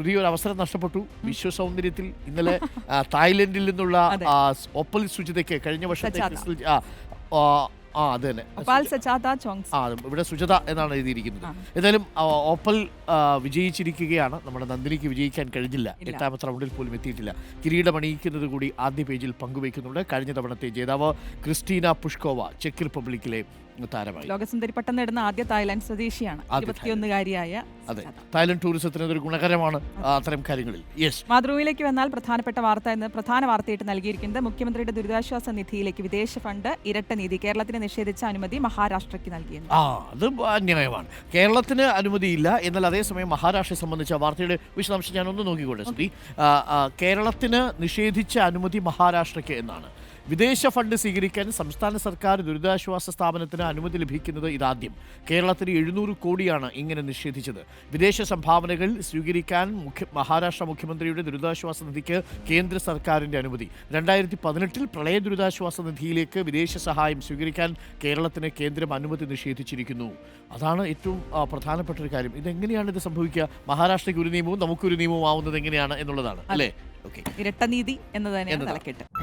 പുതിയ ഒരു അവസരം നഷ്ടപ്പെട്ടു. വിശ്വ സൗന്ദര്യത്തിൽ ഇന്നലെ തായ്ലൻഡിൽ നിന്നുള്ള ഒപ്പൽ സുജിതയ്ക്ക് കഴിഞ്ഞ വർഷത്തെ ആ, അത് തന്നെ. ആ ഇവിടെ സുജത എന്നാണ് എഴുതിയിരിക്കുന്നത്. എന്തായാലും ഓപ്പൽ വിജയിച്ചിരിക്കുകയാണ്. നമ്മുടെ നന്ദിനിക്ക് വിജയിക്കാൻ കഴിഞ്ഞില്ല. എട്ടാമത്തെ റൗണ്ടിൽ പോലും എത്തിയിട്ടില്ല. കിരീടം അണിയിക്കുന്നത് കൂടി ആദ്യ പേജിൽ പങ്കുവയ്ക്കുന്നുണ്ട്. കഴിഞ്ഞ തവണത്തെ ജേതാവ് ക്രിസ്റ്റീന പുഷ്കോവ ചെക്ക് റിപ്പബ്ലിക്കിലെ താരമായി. ലോകസുന്ദരി പട്ടം നേടുന്ന ആദ്യ തായ്ലാന്റ് സ്വദേശിയാണ്. ഇരുപത്തിയൊന്നുകാരിയായ അതെ. തായ്ലൻഡ് ടൂറിസത്തിന് അതൊരു ഗുണകരമാണ് അത്തരം കാര്യങ്ങളിൽ. യെസ് മാതൃഭൂമിയിലേക്ക് വന്നാൽ പ്രധാനപ്പെട്ട വാർത്ത എന്ന് പ്രധാന വാർത്തയായിട്ട് നൽകിയിരിക്കുന്നത് മുഖ്യമന്ത്രിയുടെ ദുരിതാശ്വാസ നിധിയിലേക്ക് വിദേശ ഫണ്ട് ഇരട്ട നീതി കേരളത്തിന് നിഷേധിച്ച അനുമതി മഹാരാഷ്ട്രയ്ക്ക് നൽകിയെന്ന് ആ അത് അന്യായമാണ്. കേരളത്തിന് അനുമതിയില്ല. എന്നാൽ അതേസമയം മഹാരാഷ്ട്രയെ സംബന്ധിച്ച വാർത്തയുടെ വിശദാംശം ഞാൻ ഒന്ന് നോക്കിക്കോട്ടെ ആ, കേരളത്തിന് നിഷേധിച്ച അനുമതി മഹാരാഷ്ട്രയ്ക്ക് എന്നാണ്. വിദേശ ഫണ്ട് സ്വീകരിക്കാൻ സംസ്ഥാന സർക്കാർ ദുരിതാശ്വാസ സ്ഥാപനത്തിന് അനുമതി ലഭിക്കുന്നത് ഇതാദ്യം. കേരളത്തിന് എഴുന്നൂറ് കോടിയാണ് ഇങ്ങനെ നിഷേധിച്ചത്. വിദേശ സംഭാവനകൾ സ്വീകരിക്കാൻ മുഖ്യ മഹാരാഷ്ട്ര മുഖ്യമന്ത്രിയുടെ ദുരിതാശ്വാസ നിധിക്ക് കേന്ദ്ര സർക്കാരിന്റെ അനുമതി. രണ്ടായിരത്തി പതിനെട്ടിൽ പ്രളയ ദുരിതാശ്വാസ നിധിയിലേക്ക് വിദേശ സഹായം സ്വീകരിക്കാൻ കേരളത്തിന് കേന്ദ്രം അനുമതി നിഷേധിച്ചിരിക്കുന്നു. അതാണ് ഏറ്റവും പ്രധാനപ്പെട്ട ഒരു കാര്യം. ഇതെങ്ങനെയാണ് ഇത് സംഭവിക്കുക? മഹാരാഷ്ട്രയ്ക്ക് ഒരു നിയമവും നമുക്കൊരു നിയമവും ആവുന്നത് എങ്ങനെയാണ് എന്നുള്ളതാണ്. അല്ലേ? ഓക്കെ. ഇരട്ട നീതി എന്ന് തന്നെയാണ് എന്നതാണ്. തലക്കെട്ട്.